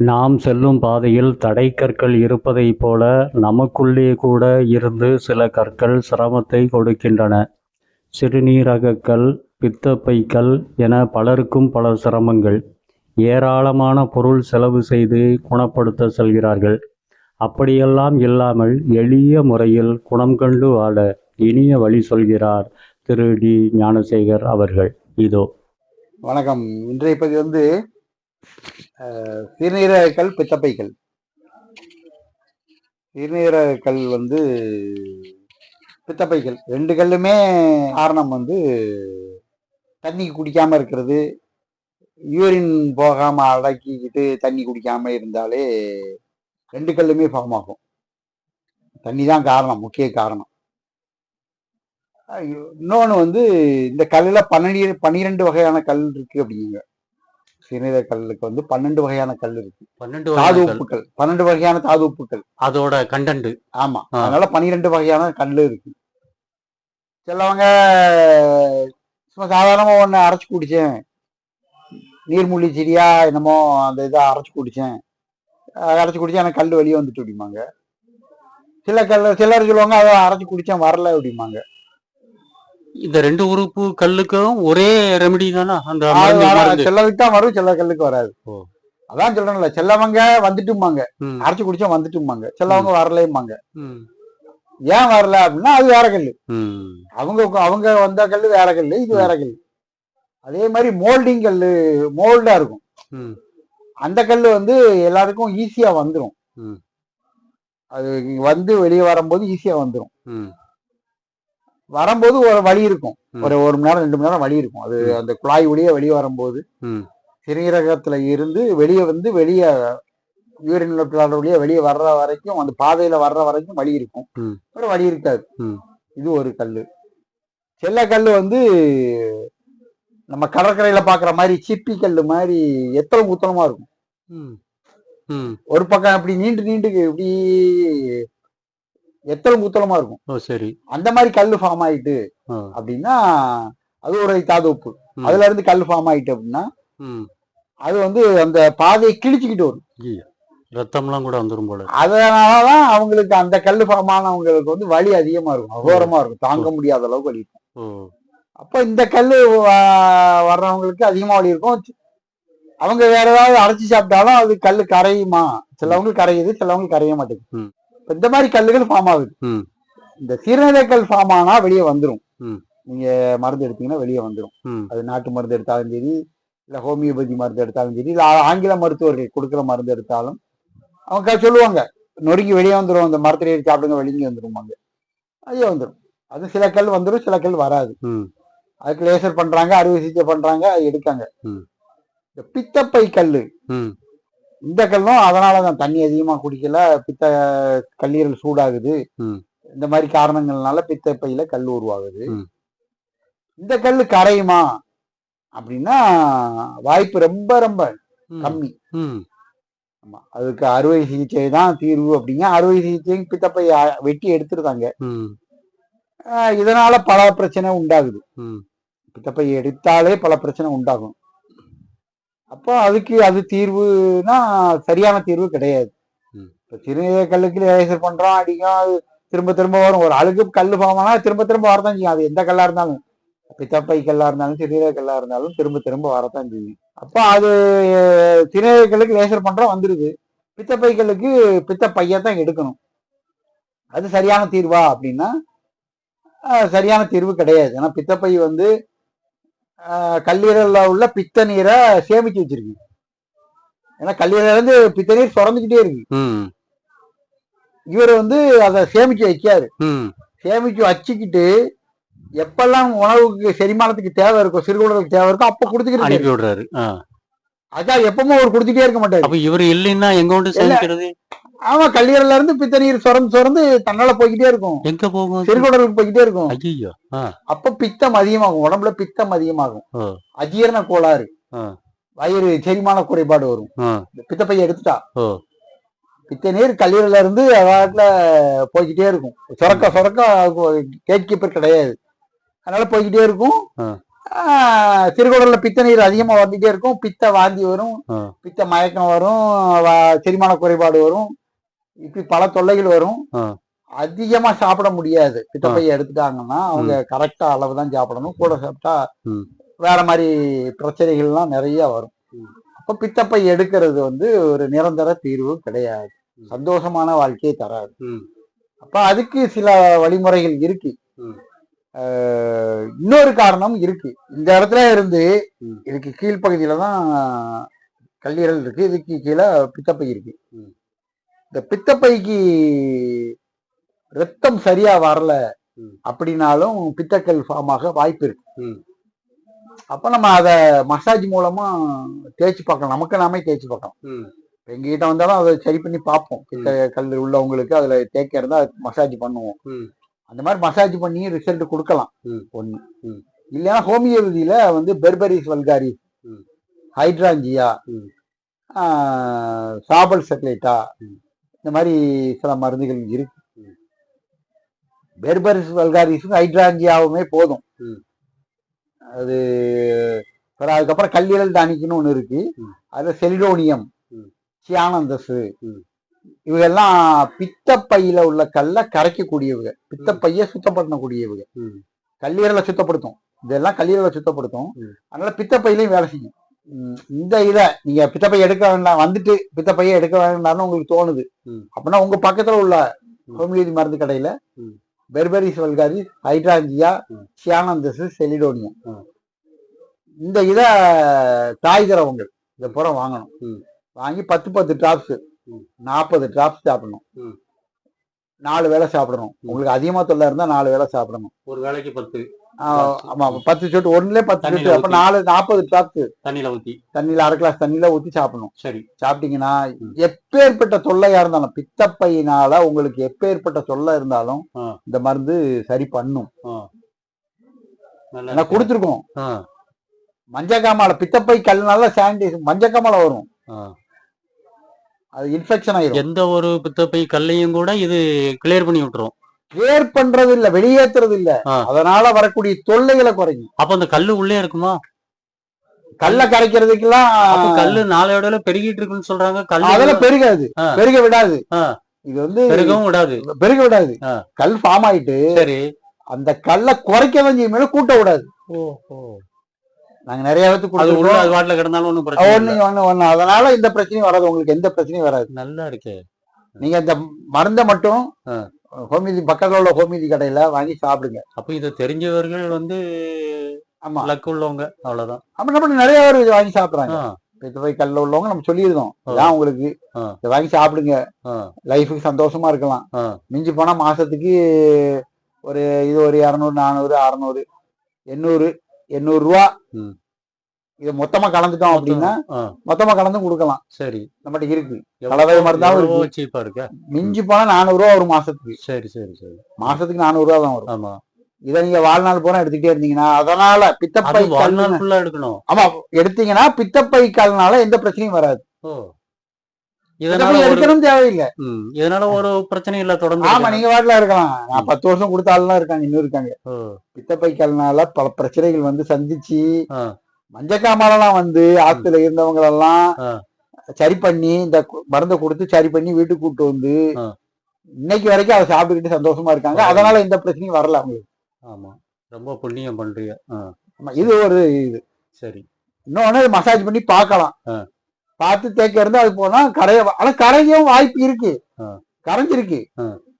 நாம் செல்லும் பாதையில் தடைக்கற்கள் இருப்பதைப் போல நமக்குள்ளே கூட இருந்து சில கற்கள் சிரமத்தை கொடுக்கின்றன. சிறுநீரகக்கல் பித்தப்பைக்கல் என பலருக்கும் பல சிரமங்கள். ஏராளமான பொருள் செலவு செய்து குணப்படுத்த செல்கிறார்கள். அப்படியெல்லாம் இல்லாமல் எளிய முறையில் குணம் கண்டு வாழ இனிய வழி சொல்கிறார் திரு. டி. ஞானசேகர் அவர்கள். இதோ. வணக்கம். இன்றைய பதிவு வந்து சிறுநீரகக்கல் பித்தப்பைக்கல். சிறுநீரகக்கல் வந்து பித்தப்பைக்கல். ரெண்டு கல்லுமே காரணம் வந்து தண்ணி குடிக்காம இருக்கிறது. யூரின் போகாம அடக்கிக்கிட்டு தண்ணி குடிக்காம இருந்தாலே ரெண்டு கல்லுமே ஃபார்ம் ஆகும் தண்ணி தான் காரணம் முக்கிய காரணம். இன்னொன்று வந்து இந்த கல்லில் பன்னெண்டு பன்னிரெண்டு வகையான கல் இருக்கு அப்படிங்க. சிறுநீரக கல்லுக்கு வந்து பன்னெண்டு வகையான கல் இருக்கு. பன்னெண்டு தாது உப்புக்கள் பன்னெண்டு வகையான தாது உப்புக்கள் அதோட கண்டன்ட். ஆமா. அதனால பன்னிரெண்டு வகையான கல் இருக்கு. சிலவங்க சும்மா சாதாரணமா ஒண்ணு அரைச்சு குடிச்சேன். நீர்மூழ்கி செடியா என்னமோ அந்த இதை அரைச்சு குடிச்சேன். அரைச்சு குடிச்சா எனக்கு கல் வெளியே வந்துட்டு அப்படிம்பாங்க. சில கல் சிலர் சொல்லுவாங்க அதை அரைச்சு குடிச்சேன் வரல அப்படிம்பாங்க. இந்த ரெண்டு உறுப்பு கல்லுக்கும் ஒரே ரெமெடி தானா? அந்த. சிலருக்கு தான் வரும் சில கல்லுக்கு வராது. அதான் சொல்றேன்ல சிலவங்க வந்துட்டுமாங்க ம், அரைச்சு குடிச்சா வந்துட்டுமாங்க சிலவங்க வரலையுமாங்க ஏன் வரல அப்படின்னா அது வேற கல்லு. அவங்க அவங்க வந்த கல்லு வேற கல்லு இது வேற கல்லு. அதே மாதிரி மோல்டிங் கல்லு மோல்டா இருக்கும். அந்த கல்லு வந்து எல்லாருக்கும் ஈஸியா வந்துடும். அது வந்து வெளியே வரும்போது ஈஸியா வந்துடும் வரும்போது ஒரு வழி இருக்கும். ஒரு ஒரு மணி நேரம் ரெண்டு மணி நேரம் வழி இருக்கும் அது. அந்த குழாய் வழியா வெளியே வரும்போது. சிறுநீரகத்துல இருந்து வெளியே வந்து வெளியே யூரின் வழியா வெளியே வர்ற வரைக்கும் அந்த பாதையில வர்ற வரைக்கும் வழி இருக்கும். ஒரு வழி இருக்காது. இது ஒரு கல்லு செல்ல கல்லு வந்து நம்ம கடற்கரையில பாக்குற மாதிரி சிப்பி கல்லு மாதிரி எத்தளம் குத்தலமா இருக்கும் ம், ம். ஒரு பக்கம் அப்படி நீண்டு நீண்டு இப்படி எத்தளம் குத்தலமா இருக்கும். சரி. அந்த மாதிரி கல்லு ஃபார்ம் ஆயிட்டு அப்படின்னா அது ஒரு தாது உப்பு. அதுல இருந்து கல் ஃபார்ம் ஆயிட்டு அப்படின்னா. அது வந்து அந்த பாதையை கிழிச்சுக்கிட்டு வரும். ரத்தம்லாம் கூட வந்துரும் போல அதனாலதான் அவங்களுக்கு அந்த கல் ஃபார்ம் ஆனவங்களுக்கு வந்து வலி அதிகமா இருக்கும் அகோரமா இருக்கும். தாங்க முடியாத அளவுக்கு வலி இருக்கும். அப்ப இந்த கல் வர்றவங்களுக்கு அதிகமா வலி இருக்கும். அவங்க வேற ஏதாவது அரைச்சி சாப்பிட்டாலும் அது கல் கரையுமா? சிலவங்களுக்கு கரையுது சிலவங்களுக்கு கரைய மாட்டேங்குது. இந்த மாதிரி கல்லுகள் ஃபார்ம் ஆகுது. இந்த சிறுநீரக கல் ஃபார்ம் ஆனா வெளியே வந்துடும். நீங்க மருந்து எடுத்தீங்கன்னா வெளியே வந்துடும் அது நாட்டு மருந்து எடுத்தாலும் சரி இல்ல ஹோமியோபதி மருந்து எடுத்தாலும் சரி இல்ல ஆங்கில மருத்துவர்கள் கொடுக்குற மருந்து எடுத்தாலும் அவங்க சொல்லுவாங்க நொறுங்கி வெளியே வந்துடும் அந்த மரத்துல ஏறி சாப்பிடுங்க வெளியே வந்துருவாங்க வெளியே வந்துடும் அது சில கல் வந்துடும் சில கல் வராது. அதுக்கு லேசர் பண்றாங்க அறுவை சிகிச்சை பண்றாங்க அது எடுக்காங்க. இந்த பித்தப்பை கல்லு இந்த கல்லும் அதனாலதான் தண்ணி அதிகமா குடிக்கல. பித்த கல்லீரல் சூடாகுது. இந்த மாதிரி காரணங்கள்னால பித்தப்பையில கல் உருவாகுது. இந்த கல்லு கரையுமா? அப்படின்னா வாய்ப்பு ரொம்ப ரொம்ப கம்மி. ஆமா. அதுக்கு அறுவை சிகிச்சை தான் தீர்வு அப்படிங்க. அறுவை சிகிச்சையும் பித்தப்பை வெட்டி ஆஹ் இதனால பல பிரச்சனை உண்டாகுது. பித்தப்பை எடுத்தாலே பல பிரச்சனை உண்டாகும். அப்போ அதுக்கு அது தீர்வுனா சரியான தீர்வு கிடையாது. இப்போ சிறுநீரக கல்லுக்கு லேசர் பண்றோம் அடிக்கும் அது திரும்ப திரும்ப வரும். ஒரு அழுகு கல் பாவனா திரும்ப திரும்ப வரதான் செய்யும். அது எந்த கல்லா இருந்தாலும். பித்தப்பை கல்லா இருந்தாலும் சிறுநீரக கல்லா இருந்தாலும் திரும்ப திரும்ப வரத்தான் செய்யும். அப்போ அது சிறுநீரக கல்லுக்கு லேசர் பண்றோம் வந்துருது. பித்தப்பை கல்லுக்கு பித்தப்பையை தான் எடுக்கணும். அது சரியான தீர்வா அப்படின்னா சரியான தீர்வு கிடையாது. ஏன்னா பித்தப்பை வந்து கல்லீரல்ல உள்ள பித்த நீரை சேமிச்சு வச்சிருக்கு ஏன்னா கல்லீரல்ல இருந்து பித்த நீர் சுரந்துக்கிட்டே இருக்கு. இவர் வந்து அதை சேமிச்சு வைக்காரு சேமிச்சு வச்சுக்கிட்டு எப்பெல்லாம் உணவுக்கு செரிமானத்துக்கு தேவை இருக்கும் சிறுகுடலுக்கு தேவை இருக்கும் அப்ப கொடுத்துக்கிட்டு அனுப்பி விடுறாரு. அதான் எப்பவுமே அவர் கொடுத்துட்டே இருக்க மாட்டாரு. அப்ப இவர் இல்லைன்னா எங்க கொண்டு ஆமா கல்லீரல்ல இருந்து பித்த நீர் சுரந்து சுரந்து தன்னால போய்கிட்டே இருக்கும். எங்க போகும் சிறுகுடலுக்கு போய்கிட்டே இருக்கும். ஐயோ அப்ப பித்தம் அதிகமாகும். உடம்புல பித்தம் அதிகமாகும். அஜீரண கோளாறு. வயிறு செரிமான குறைபாடு வரும். பித்தப்பையை எடுத்துட்டா. பித்த நீர் கல்லீரல்ல இருந்து வாட்டில போய்கிட்டே இருக்கும். சுரக்க சுரக்க கேட் கீப்பர் கிடையாது. அதனால போய்கிட்டே இருக்கும். சிறுகுடல்ல பித்த நீர் அதிகமா வந்துட்டே இருக்கும். பித்த வாந்தி வரும். பித்த மயக்கம் வரும். செரிமான குறைபாடு வரும். இப்படி பல தொல்லைகள் வரும். அதிகமா சாப்பிட முடியாது. பித்தப்பையை எடுத்துட்டாங்கன்னா அவங்க கரெக்டா அளவு தான் சாப்பிடணும். கூட சாப்பிட்டா. வேற மாதிரி பிரச்சனைகள்லாம் நிறைய வரும். அப்ப பித்தப்பை எடுக்கிறது வந்து ஒரு நிரந்தர தீர்வு கிடையாது. சந்தோஷமான வாழ்க்கையை தராது. அப்ப அதுக்கு சில வழிமுறைகள் இருக்கு. இன்னொரு காரணம் இருக்கு. இந்த இடத்துல இருந்து. இதுக்கு கீழ்ப்பகுதியில தான் கல்லீரல் இருக்கு. இதுக்கு கீழே பித்தப்பை இருக்கு. இந்த பித்தப்பைக்கு ரத்தம் சரியா வரல. அப்படின்னாலும் பித்தக்கல் ஃபார்ம் ஆக வாய்ப்பு இருக்கு. அப்ப நம்ம அதை மசாஜ் மூலமா தேய்ச்சி பார்க்கலாம் நமக்கு நாமே தேய்ச்சி பார்க்கலாம் எங்ககிட்ட வந்தாலும் அதை சரி பண்ணி பார்ப்போம் பித்த கல் உள்ளவங்களுக்கு அதுல தேக்க இருந்தா மசாஜ் பண்ணுவோம். அந்த மாதிரி மசாஜ் பண்ணி ரிசல்ட் கொடுக்கலாம். ஒண்ணு. இல்லைன்னா ஹோமியோபதியில வந்து பெர்பரிஸ் வல்காரி. ஹைட்ராஞ்சியா. சாபல் செக்லேட்டா ம். இந்த மாதிரி சில மருந்துகள் இருக்கு. பெர்பரிஸ் வல்காரிஸும் ஹைட்ராஞ்சியாவுமே போதும். அது அப்புறம் அதுக்கப்புறம் கல்லீரல் டானிக்குன்னு ஒண்ணு இருக்கு. அதுல செலிடோனியம் ம். சியானந்தஸ் ம். இவங்கெல்லாம் பித்தப்பையில உள்ள கல்லை கரைக்கக்கூடியவங்க பித்தப்பைய சுத்தப்படுத்தக்கூடியவங்க ம் கல்லீரலை சுத்தப்படுத்தும் இதெல்லாம் கல்லீரலை சுத்தப்படுத்தும். அதனால பித்தப்பையிலையும் வேலை செய்யும் இந்த இதை நீங்க பித்தப்பை எடுக்க வேண்டாம் வந்துட்டு பித்தப்பையை எடுக்க வேண்டாம்னு உங்களுக்கு தோணுது. அப்படின்னா உங்க பக்கத்துல உள்ள. ஹோமியோபதி மருந்து கடையில. பெர்பரிஸ் வல்காரி ஹைட்ராஞ்சியா. சியானந்தஸ் செலிடோனியம் ம். இந்த இத தாய் திரவங்கள் இதை பூரா வாங்கணும். வாங்கி பத்து பத்து டிராப்ஸ். நாற்பது டிராப்ஸ் சாப்பிடணும். நாலு வேளை சாப்பிடணும். உங்களுக்கு அதிகமா தொல்லை இருந்தா நாலு வேளை சாப்பிடணும் ஒரு வேளைக்கு பத்து ஆமா பத்து சொட்டு ஒண்ணுல பத்து சொட்டு அப்ப. நாலு நாற்பது டிராப்ஸ் தண்ணியில ஊத்தி. தண்ணியில அரை கிளாஸ் தண்ணியில ஊத்தி சாப்பிடணும். சரி. சாப்பிட்டீங்கன்னா. எப்பேற்பட்ட தொல்லையா இருந்தாலும் பித்தப்பையினால உங்களுக்கு எப்பேற்பட்ட தொல்லை இருந்தாலும். இந்த மருந்து சரி பண்ணும். நான். கொடுத்துருக்கோம். மஞ்சக்காமால பித்தப்பை கல்னால சானிடைஸ் மஞ்சக்காமால வரும். அது இன்ஃபெக்ஷன் ஆயிரும். எந்த ஒரு பித்தப்பை கல்லையும் கூட இது கிளியர் பண்ணி விட்டுரும். கிளியர் பண்றது இல்ல வெளியேத்துறது இல்ல. அதனால வரக்கூடிய தொல்லைகளை குறையும் அப்ப அந்த கல்லு உள்ளே இருக்குமா? கல்ல கரைக்கிறதுக்கெல்லாம் அப்ப கல்லு நாளையோட பெருகிட்டு இருக்குன்னு சொல்றாங்க. கல்லு அதெல்லாம் பெருகாது. பெருக விடாது. இது வந்து பெருகவும் விடாது. பெருக விடாது. கல் ஃபார்ம் ஆயிட்டு சரி. அந்த கல்லை குறைக்க செய்யும் மேல கூட்ட விடாது. ஓஹோ. நாங்க நிறைய பேத்துக்கு அது வாட்டில கிடந்தாலும் ஒண்ணும் பிரச்சனை. ஒண்ணு ஒண்ணு அதனால இந்த பிரச்சனையும் வராது. உங்களுக்கு எந்த பிரச்சனையும் வராது. நல்லா இருக்கே. நீங்க இந்த மருந்தை மட்டும் ஆ. ஹோமியோதி பக்கத்துல உள்ள ஹோமியோதி கடையில வாங்கி சாப்பிடுங்க அப்ப இத தெரிஞ்சவர்கள் வந்து ஆமா லக் உள்ளவங்க அவ்வளவுதான் அப்ப நம்ம நிறைய பேர் இதை வாங்கி சாப்பிடுறாங்க பித்த போய் கல்ல உள்ளவங்க நம்ம சொல்லியிருந்தோம். இதான் உங்களுக்கு. இதை வாங்கி சாப்பிடுங்க லைஃபுக்கு சந்தோஷமா இருக்கலாம். மிஞ்சி போனா மாசத்துக்கு ஒரு இது ஒரு இரநூறு நானூறு அறநூறு எண்ணூறு எண்ணூறு ரூபா. இதை மொத்தமா கலந்துட்டோம் அப்படின்னா மொத்தமா கலந்து கொடுக்கலாம். சரி. நம்மகிட்ட இருக்கு. கலவை மருந்தாவும் எவ்வளவு இருக்கு. மிஞ்சி போனா நானூறு ரூபா ஒரு மாசத்துக்கு. சரி சரி சரி. மாசத்துக்கு நானூறு ரூபா தான் வரும். ஆமா. இதை நீங்க வாழ்நாள் பூரா எடுத்துக்கிட்டே இருந்தீங்கன்னா அதனால பித்தப்பை வாழ்நாள் ஃபுல்லா எடுக்கணும். ஆமா எடுத்தீங்கன்னா பித்தப்பை கல்னால எந்த பிரச்சனையும் வராது. இதனால எடுக்கணும் தேவையில்லை. இதனால ஒரு பிரச்சனையும் இல்ல தொடர்ந்து ஆமா. நீங்க வாட்டில இருக்கலாம். நான் பத்து வருஷம் கொடுத்த ஆளுலாம் இருக்காங்க இன்னும் இருக்காங்க. பித்தப்பை கல்னால பல பிரச்சனைகள் வந்து சந்திச்சு. மஞ்சக்காமலாம் வந்து ஆத்துல இருந்தவங்க எல்லாம் ஆ. சரி பண்ணி இந்த மருந்தை கொடுத்து சரி பண்ணி வீட்டுக்கு கூட்டு வந்து. இன்னைக்கு வரைக்கும் அதை சாப்பிட்டுக்கிட்டு சந்தோஷமா இருக்காங்க. அதனால எந்த பிரச்சனையும் வரல அவங்களுக்கு. ஆமா. ரொம்ப புண்ணியம் பண்றீங்க. இது ஒரு இது. சரி. இன்னொன்னு மசாஜ் பண்ணி பார்க்கலாம். பார்த்து தேக்க இருந்தா அது போனா கரைய ஆனா கரையும் வாய்ப்பு இருக்கு. கரைஞ்சிருக்கு.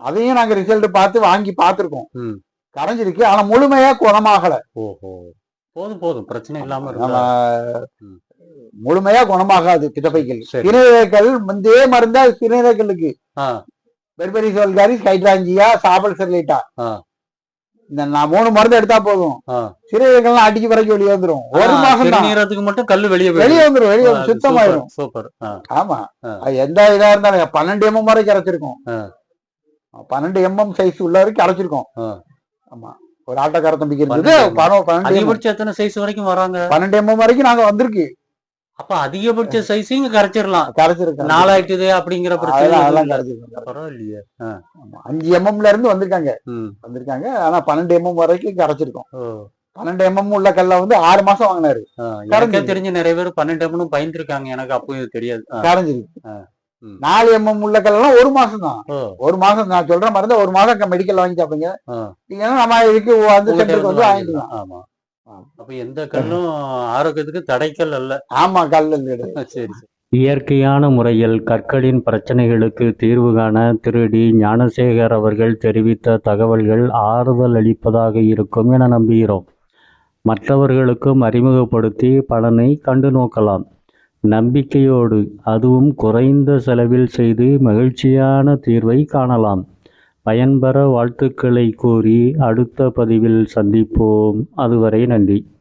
அதையும் நாங்க ரிசல்ட் பார்த்து வாங்கி பார்த்திருக்கோம். கரைஞ்சிருக்கு. ஆனா முழுமையா குணமாகல. ஓஹோ. போதும் போதும். பிரச்சனை இல்லாம நம்ம. முழுமையா குணமாகாது சரி. சிறுநீரகக்கல் இதே மருந்தா சிறுநீரகக்கல்லுக்கு ஆ, பெர்பரி சோல்காரிஸ் ஹைட்ராஞ்சியா சாபல் செர்லைட்டா. இந்த நான் மூணு மருந்து எடுத்தா போதும். ஆ. சிறுநீரகம்லாம் அடிக்கி வரைக்கும் வெளியே வந்துரும். ஒரு மாசம் தான் சிறுநீரகத்துக்கு மட்டும் கல்லு வெளியே வெளியே வந்துரும் வெளியே வந்துரும் சுத்தமாயிரும். சூப்பர் ஆமா. அது எந்த இதா இருந்தாலும் பன்னெண்டு எம்எம் வரை கரைச்சிருக்கோம். ஆ. பன்னெண்டு எம்எம் சைஸ் உள்ள வரைக்கும் கரைச்சிருக்கோம் ஆ. ஆமா. ஒரு ஆட்டக்கார தம்பிக்கு இருந்தது பணம் பன்னெண்டு எத்தனை சைஸ் வரைக்கும் வராங்க? பன்னெண்டு எம்எம் வரைக்கும் நாங்க வந்திருக்கு. அப்ப அதிகபட்ச சைஸையும் கரைச்சிடலாம். கரைச்சிருக்கோம். நாலாயிட்டுது அப்படிங்கிற பிரச்சனை அதெல்லாம். கரைச்சிருக்கோம். பரவாயில்லையே. அஞ்சு எம்எம்ல இருந்து வந்திருக்காங்க. வந்திருக்காங்க. ஆனா பன்னெண்டு எம்எம் வரைக்கும் கரைச்சிருக்கோம். பன்னெண்டு எம்எம் உள்ள கல்லை வந்து ஆறு மாசம் வாங்கினாரு. கரைஞ்சிருக்கு. தெரிஞ்ச நிறைய பேர் பன்னெண்டு எம்னு பயந்துருக்காங்க. எனக்கு அப்போ இது தெரியாது. கரைஞ்சிருக்கு. நாலு எம்எம் உள்ள கல்லாம் ஒரு மாசம் தான் ஒரு மாசம் நான் சொல்ற மாதிரி தான் ஒரு மாசம் மெடிக்கல் வாங்கி சாப்பிடுங்க. இல்லைன்னா நம்ம இதுக்கு வந்து சென்டருக்கு வந்து வாங்கிக்கலாம். ஆமா. அப்ப எந்த கல்லும் ஆரோக்கியத்துக்கு தடைக்கல் அல்ல. ஆமா கல் சரி இயற்கையான முறையில் கற்களின் பிரச்சனைகளுக்கு தீர்வு காண திரு டி ஞானசேகர் அவர்கள் தெரிவித்த தகவல்கள் ஆறுதல் அளிப்பதாக இருக்கும் என நம்புகிறோம். மற்றவர்களுக்கும் அறிமுகப்படுத்தி பலனை கண்டு நோக்கலாம். நம்பிக்கையோடு அதுவும் குறைந்த செலவில் செய்து மகிழ்ச்சியான தீர்வை காணலாம். பயன்பெற வாழ்த்துக்களை கூறி அடுத்த பதிவில் சந்திப்போம். அதுவரை நன்றி.